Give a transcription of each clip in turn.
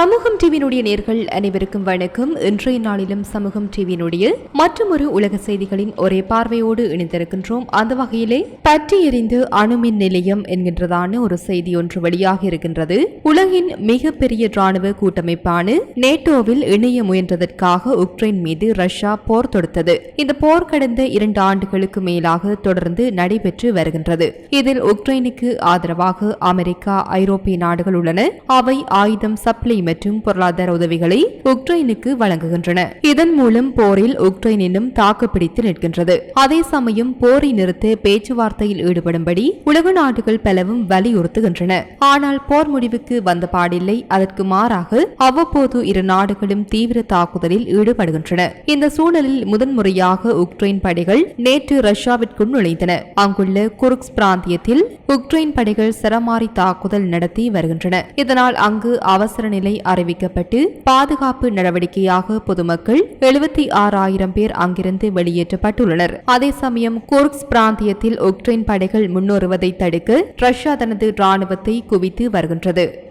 சமூகம் டிவியினுடைய நேர்கள் அனைவருக்கும் வணக்கம். இன்றைய நாளிலும் சமூகம் டிவியினுடைய மற்றொரு உலக செய்திகளின் ஒரே பார்வையோடு இணைந்திருக்கின்றோம். அந்த வகையிலே பற்றி எறிந்து அணுமின் நிலையம் என்கின்றதான ஒரு செய்தி ஒன்று வெளியாக இருக்கின்றது. உலகின் மிகப்பெரிய ராணுவ கூட்டமைப்பான நேட்டோவில் இணைய முயன்றதற்காக உக்ரைன் மீது ரஷ்யா போர் தொடுத்தது. இந்த போர் கடந்த இரண்டு ஆண்டுகளுக்கு மேலாக தொடர்ந்து நடைபெற்று வருகின்றது. இதில் உக்ரைனுக்கு ஆதரவாக அமெரிக்கா ஐரோப்பிய நாடுகள் உள்ளன. அவை ஆயுதம் சப்ளை மற்றும் பொருளாதார உதவிகளை உக்ரைனுக்கு வழங்குகின்றன. இதன் மூலம் போரில் உக்ரைன் தாக்குப்பிடித்து நிற்கின்றது. அதே சமயம் போரை நிறுத்த பேச்சுவார்த்தையில் ஈடுபடும்படி உலக நாடுகள் பலவும் வலியுறுத்துகின்றன. ஆனால் போர் முடிவுக்கு வந்த பாடில்லை. அதற்கு மாறாக அவ்வப்போது இரு நாடுகளும் தீவிர தாக்குதலில் ஈடுபடுகின்றன. இந்த சூழலில் முதன்முறையாக உக்ரைன் படைகள் நேற்று ரஷ்யாவிற்குள் நுழைந்தன. அங்குள்ள குருக்ஸ் பிராந்தியத்தில் உக்ரைன் படைகள் சரமாரி தாக்குதல் நடத்தி வருகின்றன. இதனால் அங்கு அவசர நிலை அறிவிக்கப்பட்டு பாதுகாப்பு நடவடிக்கையாக பொதுமக்கள் எழுபத்தி ஆறாயிரம் பேர் அங்கிருந்து வெளியேற்றப்பட்டுள்ளனர். அதே சமயம் கோர்க்ஸ் பிராந்தியத்தில் உக்ரைன் படைகள் முன்னேறுவதை தடுக்க ரஷ்யா தனது ராணுவத்தை குவித்து வருகின்றது.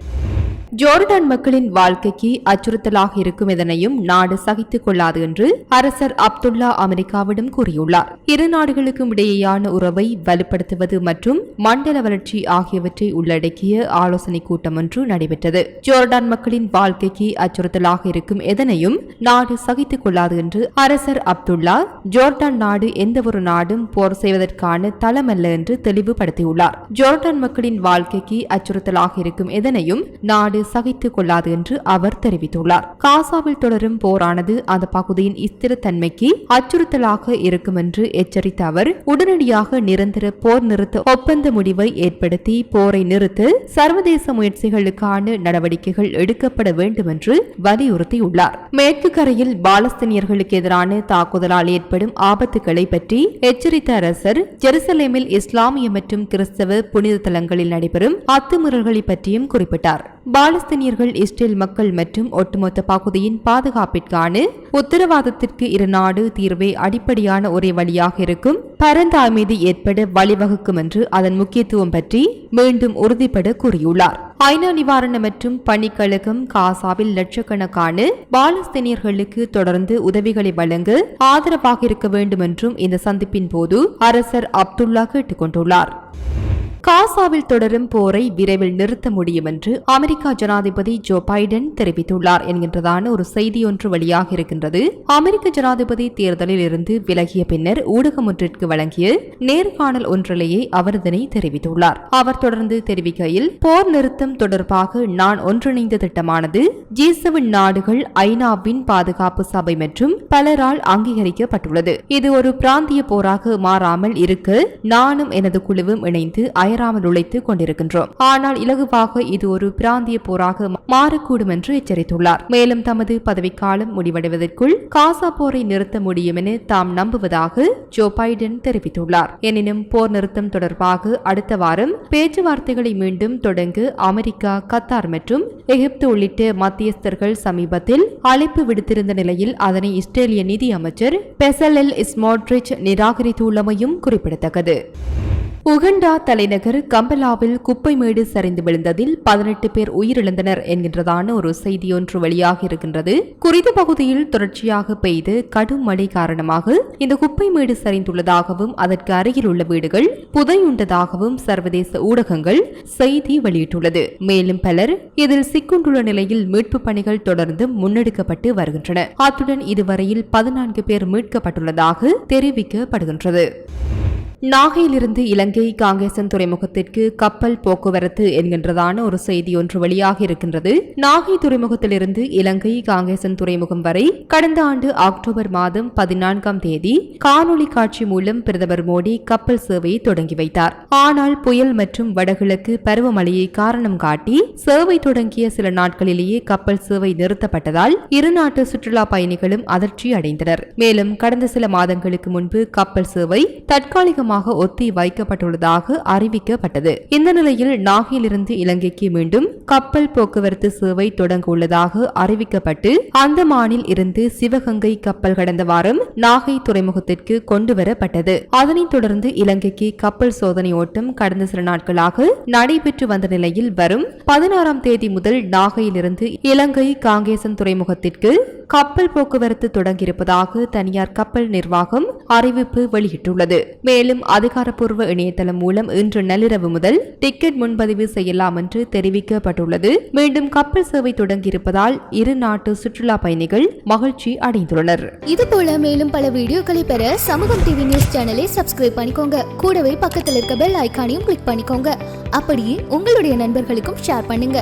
ஜோர்டான் மக்களின் வாழ்க்கைக்கு அச்சுறுத்தலாக இருக்கும் இதனையும் நாடு சகித்துக் கொள்ளாது என்று அரசர் அப்துல்லா அமெரிக்காவிடம் கூறியுள்ளார். இரு நாடுகளுக்கும் இடையேயான உறவை வலுப்படுத்துவது மற்றும் மண்டல வளர்ச்சி ஆகியவற்றை உள்ளடக்கிய ஆலோசனைக் கூட்டம் ஒன்று நடைபெற்றது. ஜோர்டான் மக்களின் வாழ்க்கைக்கு அச்சுறுத்தலாக இருக்கும் எதனையும் நாடு சகித்துக் கொள்ளாது என்று அரசர் அப்துல்லா ஜோர்டான் நாடு எந்தவொரு நாடும் போர் செய்வதற்கான தளமல்ல என்று தெளிவுபடுத்தியுள்ளார். ஜோர்டான் மக்களின் வாழ்க்கைக்கு அச்சுறுத்தலாக இருக்கும் எதனையும் நாடு சகித்துக் கொள்ளாது என்று அவர் தெரிவித்துள்ளார். காசாவில் தொடரும் போரானது அந்த பகுதியின் ஸ்திரத்தன்மைக்கு அச்சுறுத்தலாக இருக்கும் என்று எச்சரித்த அவர் உடனடியாக நிரந்தர போர் நிறுத்த ஒப்பந்த முடிவை ஏற்படுத்தி போரை நிறுத்த சர்வதேச முயற்சிகளுக்கான நடவடிக்கைகள் எடுக்கப்பட வேண்டும் என்று வலியுறுத்தியுள்ளார். மேற்கு கரையில் பாலஸ்தீனியர்களுக்கு எதிரான தாக்குதலால் ஏற்படும் ஆபத்துகளை பற்றி எச்சரித்த அரசர் ஜெருசலேமில் இஸ்லாமிய மற்றும் கிறிஸ்தவ புனித தலங்களில் நடைபெறும் அத்துமீறல்களை பற்றியும் குறிப்பிட்டார். பாலஸ்தீனியர்கள் இஸ்ரேல் மக்கள் மற்றும் ஒட்டுமொத்த பகுதியின் பாதுகாப்பிற்கான உத்தரவாதத்திற்கு இரு நாடு தீர்வே அடிப்படையான ஒரே வழியாக இருக்கும். பரந்த அமைதி ஏற்பட வழிவகுக்கும் என்று அதன் முக்கியத்துவம் பற்றி மீண்டும் உறுதிபட கூறியுள்ளார். ஐநா நிவாரண மற்றும் பணிக்கழகம் காசாவில் லட்சக்கணக்கான பாலஸ்தீனியர்களுக்கு தொடர்ந்து உதவிகளை வழங்க ஆதரவாக இருக்க வேண்டும் என்றும் இந்த சந்திப்பின் போது அரசர் அப்துல்லா கேட்டுக்கொண்டுள்ளார். காசாவில் தொடரும் போரை விரைவில் நிறுத்த முடியும் என்று அமெரிக்கா ஜனாதிபதி ஜோ பைடன் தெரிவித்துள்ளார் என்கின்றதான ஒரு செய்தி ஒன்று வெளியாக இருக்கின்றது. அமெரிக்க ஜனாதிபதி தேர்தலில் இருந்து விலகிய பின்னர் ஊடகம் ஒன்றிற்கு வழங்கிய நேர்காணல் ஒன்றிலேயே அவர் இதனை தெரிவித்துள்ளார். அவர் தொடர்ந்து தெரிவிக்கையில் போர் நிறுத்தம் தொடர்பாக நான் ஒன்றிணைந்த திட்டமானது ஜி நாடுகள் ஐநாவின் பாதுகாப்பு சபை மற்றும் பலரால் அங்கீகரிக்கப்பட்டுள்ளது. இது ஒரு பிராந்திய போராக மாறாமல் இருக்க நானும் எனது குழுவும் இணைந்து அயராமல் உழைத்துக் கொண்டிருக்கின்றோம். ஆனால் இலகுவாக இது ஒரு பிராந்திய போராக மாறக்கூடும் என்று எச்சரித்துள்ளார். மேலும் தமது பதவிக்காலம் முடிவடைவதற்குள் காசா போரை நிறுத்த முடியும் என தாம் நம்புவதாக ஜோ பைடன் தெரிவித்துள்ளார். எனினும் போர் நிறுத்தம் தொடர்பாக அடுத்த வாரம் பேச்சுவார்த்தைகளை மீண்டும் தொடங்க அமெரிக்கா கத்தார் மற்றும் எகிப்து உள்ளிட்ட மத்தியஸ்தர்கள் சமீபத்தில் அழைப்பு விடுத்திருந்த நிலையில் அதனை இஸ்ரேலிய நிதி அமைச்சர் பெசல் எல் இஸ்மோட்ரிச் நிராகரித்துள்ளமையும் குறிப்பிடத்தக்கது. உகண்டா தலைநகர் கம்பலாவில் குப்பை மேடு சரிந்து விழுந்ததில் பதினெட்டு பேர் உயிரிழந்தனர் என்கின்றதான ஒரு செய்தியொன்று வெளியாக இருக்கின்றது. குறித்த பகுதியில் தொடர்ச்சியாக பெய்து கடும் மழை காரணமாக இந்த குப்பை மேடு சரிந்துள்ளதாகவும் அதற்கு அருகில் உள்ள வீடுகள் புதையுண்டதாகவும் சர்வதேச ஊடகங்கள் செய்தி வெளியிட்டுள்ளது. மேலும் பலர் இதில் சிக்குண்டுள்ள நிலையில் மீட்பு பணிகள் தொடர்ந்து முன்னெடுக்கப்பட்டு வருகின்றன. அத்துடன் இதுவரையில் பதினான்கு பேர் மீட்கப்பட்டுள்ளதாக தெரிவிக்கப்படுகின்றது. நாகையிலிருந்து இலங்கை காங்கேசன் துறைமுகத்திற்கு கப்பல் போக்குவரத்து என்கின்றதான ஒரு செய்தி ஒன்று வெளியாக இருக்கின்றது. நாகை துறைமுகத்திலிருந்து இலங்கை காங்கேசன் துறைமுகம் வரை கடந்த ஆண்டு அக்டோபர் மாதம் பதினான்காம் தேதி காணொலி காட்சி மூலம் பிரதமர் மோடி கப்பல் சேவையை தொடங்கி வைத்தார். ஆனால் புயல் மற்றும் வடகிழக்கு பருவமழையை காரணம் காட்டி சேவை தொடங்கிய சில நாட்களிலேயே கப்பல் சேவை நிறுத்தப்பட்டதால் இரு நாட்டு சுற்றுலா பயணிகளும் அதிர்ச்சி அடைந்தனர் மேலும் கடந்த சில மாதங்களுக்கு முன்பு கப்பல் சேவை தற்காலிகமாக தாமதமாக ஒத்தி வைக்கப்பட்டுள்ளதாக அறிவிக்கப்பட்டது. இந்த நிலையில் நாகையிலிருந்து இலங்கைக்கு மீண்டும் கப்பல் போக்குவரத்து சேவை தொடங்க உள்ளதாக அறிவிக்கப்பட்டு அந்தமானில் இருந்து சிவகங்கை கப்பல் கடந்த வாரம் நாகை துறைமுகத்திற்கு கொண்டுவரப்பட்டது. அதனைத் தொடர்ந்து இலங்கைக்கு கப்பல் சோதனை ஓட்டம் கடந்த சில நாட்களாக நடைபெற்று வந்த நிலையில் வரும் பதினாறாம் தேதி முதல் நாகையிலிருந்து இலங்கை காங்கேசன் துறைமுகத்திற்கு கப்பல் போக்குவரத்து தொடங்கியிருப்பதாக தனியார் கப்பல் நிர்வாகம் அறிவிப்பு வெளியிட்டுள்ளது. மேலும் அதிகாரப்பூர்வ இணையதளம் மூலம் இன்று நள்ளிரவு முதல் டிக்கெட் முன்பதிவு செய்யலாம் என்று தெரிவிக்கப்பட்டுள்ளது. மீண்டும் கப்பல் சேவை தொடங்கியிருப்பதால் இரு நாட்டு சுற்றுலா பயணிகள் மகிழ்ச்சி அடைந்துள்ளனர். இது போல மேலும் பல வீடியோக்களை பெற சமூகம் டிவி நியூஸ் சேனலை சப்ஸ்கிரைப் பண்ணிக்கோங்க. கூடவே பக்கத்தில் இருக்க பெல் ஐகானையும் கிளிக் பண்ணிக்கோங்க. அப்படியே உங்களுடைய நண்பர்களுக்கும் ஷேர் பண்ணுங்க.